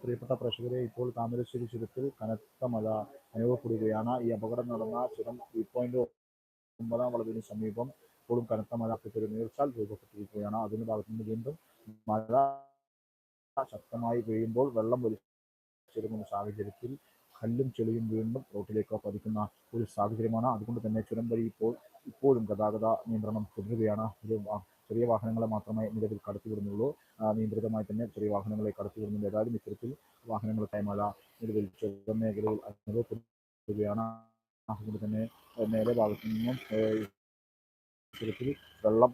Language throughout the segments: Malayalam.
പ്രിയപ്പെട്ട പ്രേക്ഷകരെ ഇപ്പോൾ താമരശ്ശേരി ചുരത്തിൽ കനത്ത മഴ അനുഭവപ്പെടുകയാണ്. ഈ അപകടം നടന്ന ചുരം ത്രീ പോയിന്റ് ഒമ്പതാം വളവിന് സമീപം ഇപ്പോഴും കനത്ത മഴ ഒരു നീർച്ചാൽ രൂപപ്പെട്ടിരിക്കുകയാണ്. അതിന് ഭാഗത്തു നിന്ന് വീണ്ടും മഴ ശക്തമായി പെയ്യുമ്പോൾ വെള്ളം വലിച്ചെടുക്കുന്ന സാഹചര്യത്തിൽ കല്ലും ചെളിയും വീണ്ടും റോട്ടിലേക്ക് പതിക്കുന്ന ഒരു സാഹചര്യമാണ്. അതുകൊണ്ട് തന്നെ ചുരം വഴി ഇപ്പോൾ ഇപ്പോഴും ഗതാഗത നിയന്ത്രണം തുടരുകയാണ്. ഒരു ചെറിയ വാഹനങ്ങളെ മാത്രമേ നിലവിൽ കടത്തിവിടുന്നുള്ളൂ. ആ, നിയന്ത്രിതമായി തന്നെ ചെറിയ വാഹനങ്ങളെ കടത്തിവിടുന്നുണ്ട്. ഏതായാലും ഇത്തരത്തിൽ വാഹനങ്ങൾക്കായി മഴ നിലവിൽ ചുരം മേഖലയിൽ അനുഭവപ്പെടുകയാണ്. അതുകൊണ്ട് തന്നെ നേരെ ഭാഗത്തു നിന്നും ഇത്തരത്തിൽ വെള്ളം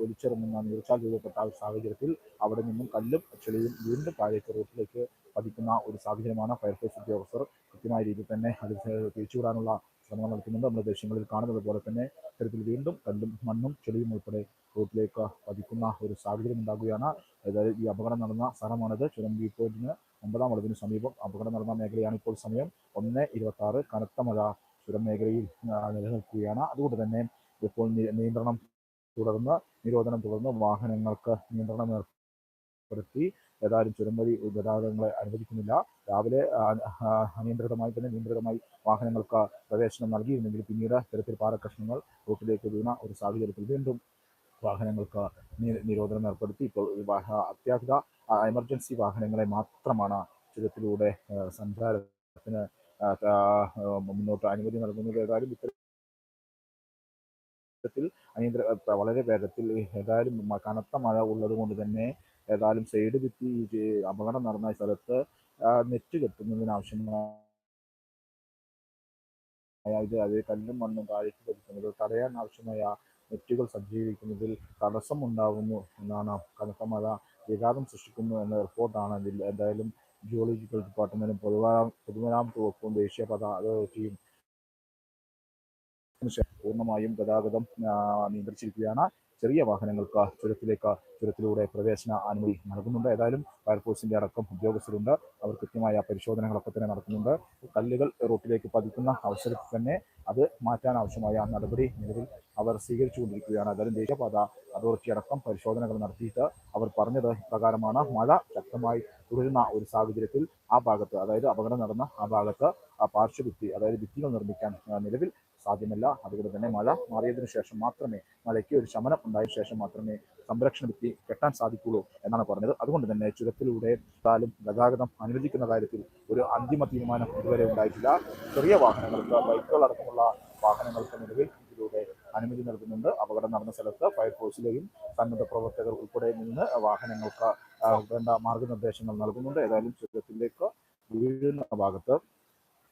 ഒലിച്ചിറങ്ങുന്ന നീർച്ചാൽ രൂപപ്പെട്ട സാഹചര്യത്തിൽ അവിടെ നിന്നും കല്ലും ചെളിയും വീണ്ടും താഴേക്ക് റോട്ടിലേക്ക് പതിക്കുന്ന ഒരു സാഹചര്യമാണ് ഫയർഫോഴ്സ് ഉദ്യോഗസ്ഥർ കൃത്യമായ രീതിയിൽ തന്നെ അത് തിരിച്ചുവിടാനുള്ള ശ്രമങ്ങൾ നടത്തുന്നുണ്ട് നമ്മുടെ ദൃശ്യങ്ങളിൽ കാണുന്നത് പോലെ തന്നെ ഇത്തരത്തിൽ വീണ്ടും കല്ലും മണ്ണും ചെളിയും ഉൾപ്പെടെ റോട്ടിലേക്ക് പതിക്കുന്ന ഒരു സാഹചര്യം ഉണ്ടാകുകയാണ്. അതായത് ഈ അപകടം നടന്ന സ്ഥലമാണിത്. ചുരം വ്യൂ പോയിന്റിന് ഒമ്പതാം വളവിന് സമീപം അപകടം നടന്ന മേഖലയാണ് ഇപ്പോൾ സമയം. ഒന്ന് ഇരുപത്തി ആറ് കനത്ത മഴ ചുരം മേഖലയിൽ നിലനിൽക്കുകയാണ്. അതുകൊണ്ട് തന്നെ ഇപ്പോൾ നിയന്ത്രണം തുടർന്ന് നിരോധനം തുടർന്ന് വാഹനങ്ങൾക്ക് നിയന്ത്രണം ഏർപ്പെടുത്തി ഏതായാലും ചുരം വഴി ഗതാഗതങ്ങളെ അനുവദിക്കുന്നില്ല. രാവിലെ അനിയന്ത്രിതമായി തന്നെ നിയന്ത്രിതമായി വാഹനങ്ങൾക്ക് പ്രവേശനം നൽകിയിരുന്നെങ്കിൽ പിന്നീട് ഇത്തരത്തിൽ പാറക്കഷ്ണങ്ങൾ റോട്ടിലേക്ക് വീണ ഒരു സാഹചര്യത്തിൽ വീണ്ടും വാഹനങ്ങൾക്ക് നിരോധനം ഏർപ്പെടുത്തി. ഇപ്പോൾ അത്യാഹിത എമർജൻസി വാഹനങ്ങളെ മാത്രമാണ് ചുരത്തിലൂടെ സഞ്ചാരത്തിന് മുന്നോട്ട് അനുമതി നൽകുന്നത്. ഏതായാലും ഇത്തരത്തിൽ അനിയന്ത്ര വളരെ വേഗത്തിൽ ഏതായാലും കനത്ത മഴ ഉള്ളത് കൊണ്ട് തന്നെ ഏതായാലും സൈഡ് ഭിത്തി അപകടം നടന്ന സ്ഥലത്ത് നെറ്റ് കെട്ടുന്നതിനാവശ്യമായ ഇത് അത് കല്ലും മണ്ണും താഴേക്ക് പതിക്കുന്നത് തടയാൻ ആവശ്യമായ നെറ്റുകൾ സജ്ജീകരിക്കുന്നതിൽ തടസ്സം ഉണ്ടാകുന്നു എന്നാണ് കനത്ത മഴ വിഘാതം സൃഷ്ടിക്കുന്നു എന്ന റിപ്പോർട്ടാണ് ഇതിൽ. എന്തായാലും ജിയോളജിക്കൽ ഡിപ്പാർട്ട്മെന്റും പൊതുവാ പൊതുമരാമത്ത് വകുപ്പും ദേശീയപാത അതോറിറ്റിയും പൂർണമായും ഗതാഗതം നിയന്ത്രിച്ചിരിക്കുകയാണ്. ചെറിയ വാഹനങ്ങൾക്ക് ചുരത്തിലേക്ക് ചുരത്തിലൂടെ പ്രവേശന അനുമതി നൽകുന്നുണ്ട്. ഏതായാലും ഫയർഫോഴ്സിന്റെ അടക്കം ഉദ്യോഗസ്ഥരുണ്ട്. അവർ കൃത്യമായ പരിശോധനകളൊക്കെ തന്നെ നടത്തുന്നുണ്ട്. കല്ലുകൾ റോട്ടിലേക്ക് പതിക്കുന്ന അവസരത്തിൽ തന്നെ അത് മാറ്റാൻ ആവശ്യമായ നടപടി നിലവിൽ അവർ സ്വീകരിച്ചുകൊണ്ടിരിക്കുകയാണ്. ഏതായാലും ദേശീയപാത അതോറിറ്റി അടക്കം പരിശോധനകൾ നടത്തിയിട്ട് അവർ പറഞ്ഞത് ഇപ്രകാരമാണ്. മഴ ശക്തമായി തുടരുന്ന ഒരു സാഹചര്യത്തിൽ ആ ഭാഗത്ത് അതായത് അപകടം നടന്ന ആ ഭാഗത്ത് ആ പാർശ്വഭിത്തി അതായത് ഭിത്തികൾ നിർമ്മിക്കാൻ നിലവിൽ സാധ്യമല്ല. അതുകൊണ്ട് തന്നെ മഴ മാറിയതിനു ശേഷം മാത്രമേ മഴയ്ക്ക് ഒരു ശമനം ഉണ്ടായ ശേഷം മാത്രമേ സംരക്ഷണ ഭിത്തി കെട്ടാൻ സാധിക്കുള്ളൂ എന്നാണ് പറഞ്ഞത്. അതുകൊണ്ട് തന്നെ ചുരത്തിലൂടെ താലും ഗതാഗതം അനുവദിക്കുന്ന കാര്യത്തിൽ ഒരു അന്തിമ തീരുമാനം ഇതുവരെ ഉണ്ടായിട്ടില്ല. ചെറിയ വാഹനങ്ങൾക്ക് ബൈക്കുകൾ അടക്കമുള്ള വാഹനങ്ങൾക്ക് നിലവിൽ ഇതിലൂടെ അനുമതി നൽകുന്നുണ്ട്. അപകടം നടന്ന സ്ഥലത്ത് ഫയർഫോഴ്സിലെയും സന്നദ്ധ പ്രവർത്തകർ ഉൾപ്പെടെ നിന്ന് വാഹനങ്ങൾക്ക് വേണ്ട മാർഗനിർദ്ദേശങ്ങൾ നൽകുന്നുണ്ട്. ഏതായാലും ചുരത്തിലേക്ക് വീഴുന്ന ഭാഗത്ത്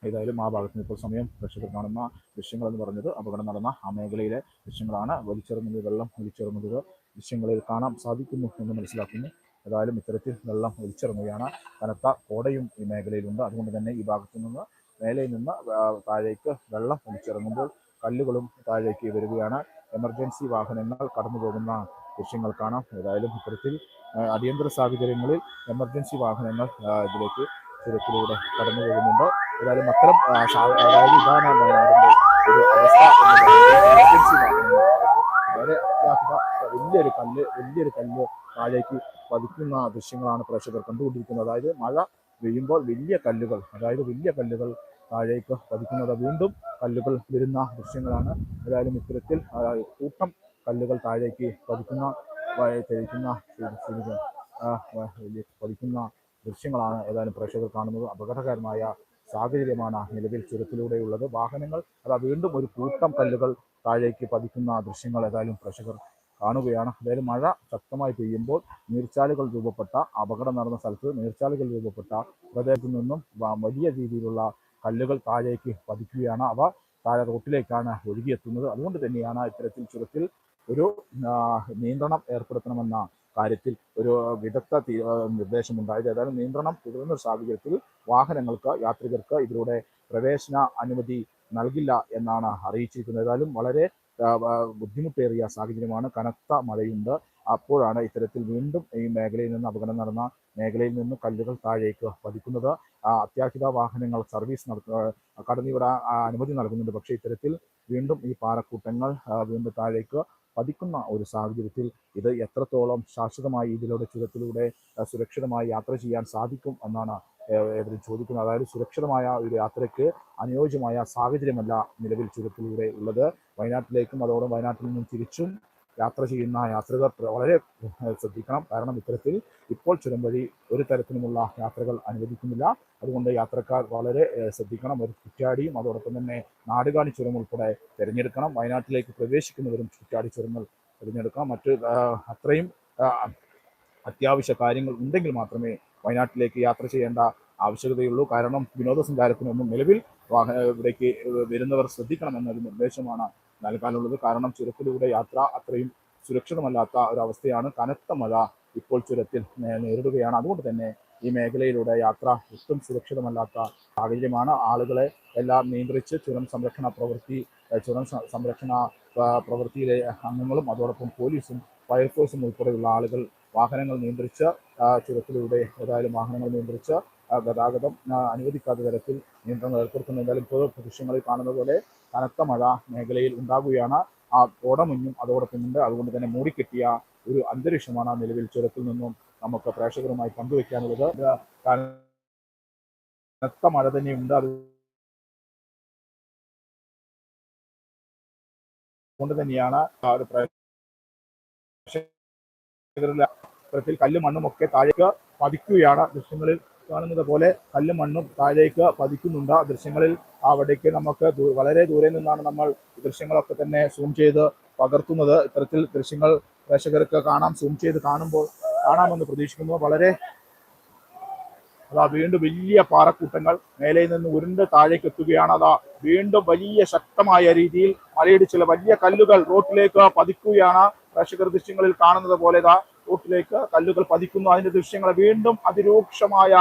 ഏതായാലും ആ ഭാഗത്തിന് ഇപ്പോൾ സമയം പ്രേക്ഷകർ കാണുന്ന ദൃശ്യങ്ങൾ എന്ന് പറഞ്ഞത് അപകടം നടന്ന ആ മേഖലയിലെ ദൃശ്യങ്ങളാണ്. വലിച്ചെറുന്നത് വെള്ളം വലിച്ചെറുന്നത് ദൃശ്യങ്ങളിൽ കാണാൻ സാധിക്കുന്നു എന്ന് മനസ്സിലാക്കുന്നു. ഏതായാലും ഇത്തരത്തിൽ വെള്ളം ഒലിച്ചിറങ്ങുകയാണ്. കനത്ത കോടയും ഈ മേഖലയിലുണ്ട്. അതുകൊണ്ട് തന്നെ ഈ ഭാഗത്തു നിന്ന് മേലെ നിന്ന് താഴേക്ക് വെള്ളം ഒലിച്ചിറങ്ങുമ്പോൾ കല്ലുകളും താഴേക്ക് വരികയാണ്. എമർജൻസി വാഹനങ്ങൾ കടന്നു പോകുന്ന ദൃശ്യങ്ങൾ കാണാം. ഏതായാലും ഇത്തരത്തിൽ അടിയന്തര സാഹചര്യങ്ങളിൽ എമർജൻസി വാഹനങ്ങൾ ഇതിലേക്ക് ചുരത്തിലൂടെ കടന്നു പോകുന്നുണ്ട് ഏതായാലും അത്തരം അതായത് ഇതാണ് വയനാടിന്റെ ഒരു അവസ്ഥ എമർജൻസി വാഹനങ്ങൾ. വളരെ അത്യാഹിത വലിയൊരു കല്ല് വലിയൊരു കല്ല് താഴേക്ക് പതിക്കുന്ന ദൃശ്യങ്ങളാണ് പ്രേക്ഷകർ കണ്ടുകൊണ്ടിരിക്കുന്നത്. അതായത് മഴ പെയ്യുമ്പോൾ വലിയ കല്ലുകൾ അതായത് വലിയ കല്ലുകൾ താഴേക്ക് പതിക്കുന്നത്. വീണ്ടും കല്ലുകൾ വരുന്ന ദൃശ്യങ്ങളാണ്. ഏതായാലും ഇത്തരത്തിൽ കൂട്ടം കല്ലുകൾ താഴേക്ക് പതിക്കുന്ന തെളിക്കുന്ന പതിക്കുന്ന ദൃശ്യങ്ങളാണ് ഏതായാലും പ്രേക്ഷകർ കാണുന്നത്. അപകടകരമായ സാഹചര്യമാണ് നിലവിൽ ചുരത്തിലൂടെയുള്ളത്. വാഹനങ്ങൾ അതാ വീണ്ടും ഒരു കൂട്ടം കല്ലുകൾ താഴേക്ക് പതിക്കുന്ന ദൃശ്യങ്ങൾ ഏതായാലും പ്രേക്ഷകർ കാണുകയാണ്. അതായത് മഴ ശക്തമായി പെയ്യുമ്പോൾ നീർച്ചാലുകൾ രൂപപ്പെട്ട അപകടം നടന്ന സ്ഥലത്ത് നീർച്ചാലുകൾ രൂപപ്പെട്ട പ്രദേശത്തു നിന്നും വലിയ രീതിയിലുള്ള കല്ലുകൾ താഴേക്ക് പതിക്കുകയാണ്. അവ താഴെ റോട്ടിലേക്കാണ് ഒഴുകിയെത്തുന്നത്. അതുകൊണ്ട് തന്നെയാണ് ഇത്തരത്തിൽ ചുരത്തിൽ ഒരു നിയന്ത്രണം ഏർപ്പെടുത്തണമെന്ന കാര്യത്തിൽ ഒരു വിദഗ്ധ നിർദ്ദേശമുണ്ടായത്. ഏതായാലും നിയന്ത്രണം തുടരുന്ന സാഹചര്യത്തിൽ വാഹനങ്ങൾക്ക് യാത്രികർക്ക് ഇതിലൂടെ പ്രവേശന അനുമതി നൽകില്ല എന്നാണ് അറിയിച്ചിരിക്കുന്നത്. ഏതായാലും വളരെ ബുദ്ധിമുട്ടേറിയ സാഹചര്യമാണ്. കനത്ത മഴയുണ്ട്. അപ്പോഴാണ് ഇത്തരത്തിൽ വീണ്ടും ഈ മേഖലയിൽ നിന്ന് അപകടം നടന്ന മേഖലയിൽ നിന്ന് കല്ലുകൾ താഴേക്ക് പതിക്കുന്നത്. അത്യാഹിത വാഹനങ്ങൾ സർവീസ് നടത്തുക കടന്നിവിടാൻ അനുമതി നൽകുന്നുണ്ട്. പക്ഷേ ഇത്തരത്തിൽ വീണ്ടും ഈ പാറക്കൂട്ടങ്ങൾ വീണ്ടും താഴേക്ക് പതിക്കുന്ന ഒരു സാഹചര്യത്തിൽ ഇത് എത്രത്തോളം ശാശ്വതമായി ഇതിലൂടെ ചുരത്തിലൂടെ സുരക്ഷിതമായി യാത്ര ചെയ്യാൻ സാധിക്കും എന്നാണ് ഏവരും ചോദിക്കുന്നത്. അതായത് സുരക്ഷിതമായ ഒരു യാത്രയ്ക്ക് അനുയോജ്യമായ സാഹചര്യമല്ല നിലവിൽ ചുരത്തിലൂടെ ഉള്ളത്. വയനാട്ടിലേക്കും അതോടെ വയനാട്ടിൽ നിന്നും തിരിച്ചും യാത്ര ചെയ്യുന്ന യാത്രികർ വളരെ ശ്രദ്ധിക്കണം. കാരണം ഇത്തരത്തിൽ ഇപ്പോൾ ചുരം വഴി ഒരു തരത്തിലുമുള്ള യാത്രകൾ അനുവദിക്കുന്നില്ല. അതുകൊണ്ട് യാത്രക്കാർ വളരെ ശ്രദ്ധിക്കണം. ഒരു ചുറ്റാടിയും അതോടൊപ്പം തന്നെ നാടുകാണി ചുരം ഉൾപ്പെടെ തിരഞ്ഞെടുക്കണം. വയനാട്ടിലേക്ക് പ്രവേശിക്കുന്നവരും ചുറ്റാടി ചുരങ്ങൾ തിരഞ്ഞെടുക്കണം. മറ്റ് അത്രയും അത്യാവശ്യ കാര്യങ്ങൾ ഉണ്ടെങ്കിൽ മാത്രമേ വയനാട്ടിലേക്ക് യാത്ര ചെയ്യേണ്ട ആവശ്യകതയുള്ളൂ. കാരണം വിനോദസഞ്ചാരത്തിനൊന്നും നിലവിൽ ഇവിടേക്ക് വരുന്നവർ ശ്രദ്ധിക്കണം എന്നൊരു നിർദ്ദേശമാണ് നൽകാനുള്ളത്. കാരണം ചുരത്തിലൂടെ യാത്ര അത്രയും സുരക്ഷിതമല്ലാത്ത ഒരവസ്ഥയാണ്. കനത്ത മഴ ഇപ്പോൾ ചുരത്തിൽ നേരിടുകയാണ്. അതുകൊണ്ട് തന്നെ ഈ മേഖലയിലൂടെ യാത്ര ഒട്ടും സുരക്ഷിതമല്ലാത്ത സാഹചര്യമാണ്. ആളുകളെ എല്ലാം നിയന്ത്രിച്ച് ചുരം സംരക്ഷണ പ്രവൃത്തി ചുരം സംരക്ഷണ പ്രവൃത്തിയിലെ അംഗങ്ങളും അതോടൊപ്പം പോലീസും ഫയർഫോഴ്സും ഉൾപ്പെടെയുള്ള ആളുകൾ വാഹനങ്ങൾ നിയന്ത്രിച്ച് ചുരത്തിലൂടെ ഏതായാലും വാഹനങ്ങൾ നിയന്ത്രിച്ച് ഗതാഗതം അനുവദിക്കാത്ത തരത്തിൽ നിയന്ത്രണം ഏർപ്പെടുത്തുന്നു. എന്തായാലും ഇപ്പോൾ ദൃശ്യങ്ങളിൽ കാണുന്ന പോലെ കനത്ത മഴ മേഖലയിൽ ഉണ്ടാകുകയാണ്. ആ ഓടമഞ്ഞും അതോടൊപ്പം ഉണ്ട്. അതുകൊണ്ട് തന്നെ മൂടിക്കെട്ടിയ ഒരു അന്തരീക്ഷമാണ് നിലവിൽ ചുരത്തിൽ നിന്നും നമുക്ക് പ്രേക്ഷകരുമായി പങ്കുവെക്കാനുള്ളത്. കനത്ത മഴ തന്നെയുണ്ട്. അത് കൊണ്ട് തന്നെയാണ് ആ ഒരു കല്ലും മണ്ണും ഒക്കെ താഴേക്ക് പതിക്കുകയാണ് ദൃശ്യങ്ങളിൽ. കാണുന്നത് പോലെ കല്ലും മണ്ണും താഴേക്ക് പതിക്കുന്നുണ്ട്. ദൃശ്യങ്ങളിൽ അവിടേക്ക് നമുക്ക് വളരെ ദൂരെ നിന്നാണ് നമ്മൾ ദൃശ്യങ്ങളൊക്കെ തന്നെ സൂം ചെയ്ത് പകർത്തുന്നത്. ഇത്തരത്തിൽ ദൃശ്യങ്ങൾ പ്രേക്ഷകർക്ക് കാണാം സൂം ചെയ്ത് കാണുമ്പോൾ കാണാമെന്ന് പ്രതീക്ഷിക്കുന്നു. വളരെ അതാ വീണ്ടും വലിയ പാറക്കൂട്ടങ്ങൾ മേലെ നിന്ന് ഉരുണ്ട് താഴേക്ക് എത്തുകയാണ്. അതാ വീണ്ടും വലിയ ശക്തമായ രീതിയിൽ മലയിടിച്ചിൽ വലിയ കല്ലുകൾ റോട്ടിലേക്ക് പതിക്കുകയാണ്. പ്രേക്ഷകർ ദൃശ്യങ്ങളിൽ കാണുന്നത് പോലെ ഇതാ റോട്ടിലേക്ക് കല്ലുകൾ പതിക്കുന്നു. അതിന്റെ ദൃശ്യങ്ങൾ വീണ്ടും അതിരൂക്ഷമായ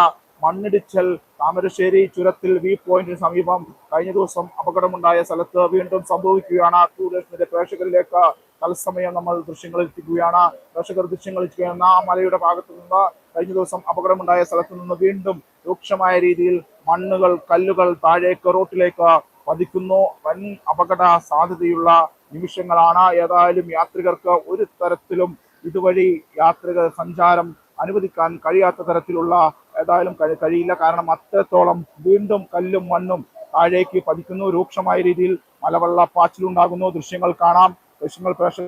മണ്ണിടിച്ചൽ താമരശ്ശേരി ചുരത്തിൽ വി പോയിന്റിന് സമീപം കഴിഞ്ഞ ദിവസം അപകടമുണ്ടായ സ്ഥലത്ത് വീണ്ടും സംഭവിക്കുകയാണ്. ടൂറിസ്റ്റിന്റെ പ്രേക്ഷകരിലേക്ക് തത്സമയം നമ്മൾ ദൃശ്യങ്ങൾ എത്തിക്കുകയാണ്. പ്രേക്ഷകർ ദൃശ്യങ്ങൾ എത്തിക്കുകയാണ് ആ മലയുടെ ഭാഗത്ത് നിന്ന് കഴിഞ്ഞ ദിവസം അപകടമുണ്ടായ സ്ഥലത്ത് നിന്ന് വീണ്ടും രൂക്ഷമായ രീതിയിൽ മണ്ണുകൾ കല്ലുകൾ താഴേക്ക് റോട്ടിലേക്ക് പതിക്കുന്നു. വൻ അപകട സാധ്യതയുള്ള നിമിഷങ്ങളാണ്. ഏതായാലും യാത്രികർക്ക് ഒരു തരത്തിലും ഇതുവഴി യാത്രകൾ സഞ്ചാരം അനുവദിക്കാൻ കഴിയാത്ത തരത്തിലുള്ള ഏതായാലും കഴി- കഴിയില്ല. കാരണം അത്രത്തോളം വീണ്ടും കല്ലും മണ്ണും താഴേക്ക് പതിക്കുന്നു. രൂക്ഷമായ രീതിയിൽ മലവെള്ള പാച്ചിലുണ്ടാകുന്നു. ദൃശ്യങ്ങൾ കാണാം. ദൃശ്യങ്ങൾ പ്രേക്ഷകർ